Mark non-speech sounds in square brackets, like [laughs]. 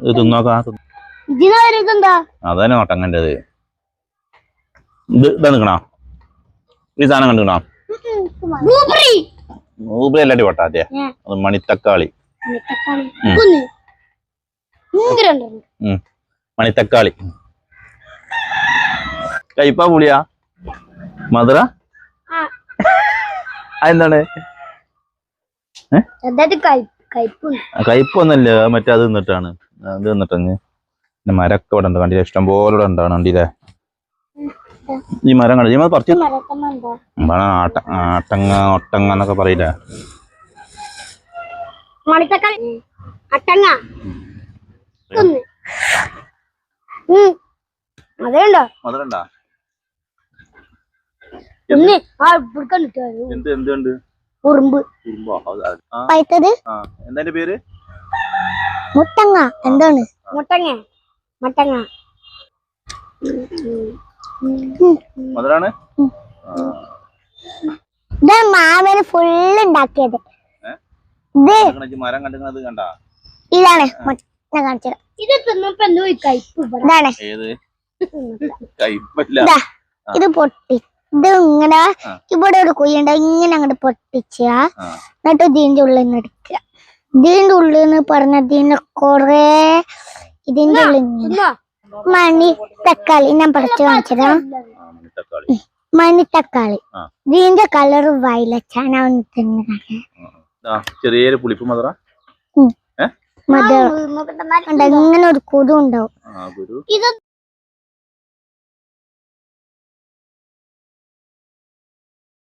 ഇത് തിന്നോക്കാം അതന്നെ ഒട്ടങ്ങന്റെത് ഇത് ഇതാ നിക്കണോ ഈ സാധനം കണ്ടുക്കണോ ബ്ലൂബെറി ഊബിളി അല്ലാടി പൊട്ടാത്തിയ അത് മണിത്തക്കാളി. മണിത്തക്കാളി. കയ്പാ പുളിയാ? മധുര. അതെന്താണ്? ആ, കയ്പൊന്നല്ല? മറ്റേ അത് നിന്നിട്ടാണ് അത് നിന്നിട്ടാണ് പിന്നെ മരമൊക്കെ ഇവിടെ ഉണ്ട്. കണ്ടില്ല? ഇഷ്ടം പോലെ ഇവിടെ ഉണ്ടാണ് കണ്ടില്ലേ? ഈ മരം കണ്ടു ഈ മരം പറിച്ചു ആട്ട ആട്ടങ്ങ ഒട്ടങ്ങ എന്നൊക്കെ പറയില്ല? എന്ത്? മധുരണ്ടാ എന്ത് ഉറുമ്പ് പഴുത്തത്? എന്താ പേര്? മുട്ടങ്ങ. എന്താണ്? മുട്ടങ്ങ. മട്ടങ്ങ. മധുരാണ്? ഇത് മാവന് ഫുള്ള് ഉണ്ടാക്കിയത്? ഇത് മരം കണ്ടാ? ഇതാണ്. ഞാൻ കാണിച്ചത്. ഇത് തിന്നപ്പോ എന്തോ കയ്പ് ഇതാണ്. [laughs] ഇത് പൊട്ടി. ഇത് ഇങ്ങനെ. ഇവിടെ ഒരു കുയ്യുണ്ട് ഇങ്ങനെ അങ്ങോട്ട് പൊട്ടിച്ച എന്നിട്ട് ഇതിന്റെ ഉള്ളിൽ നിന്ന് എടുക്കുക. ഇതിന്റെ ഉള്ളിൽ നിന്ന് പറഞ്ഞ ഇതിന്റെ കൊറേ ഇതിന്റെ ഉള്ളിൽ നിന്ന് മണി തക്കാളി ഞാൻ പറിച്ചു കാണിച്ചതാ. മണി തക്കാളി. ഇതിന്റെ കളർ വയലറ്റാണ് അവന് തിന്നത് ചെറിയൊരു പുളിപ്പ് മധുര? മധുരം. ഇങ്ങനെ ഒരു കുരു ഉണ്ടാവും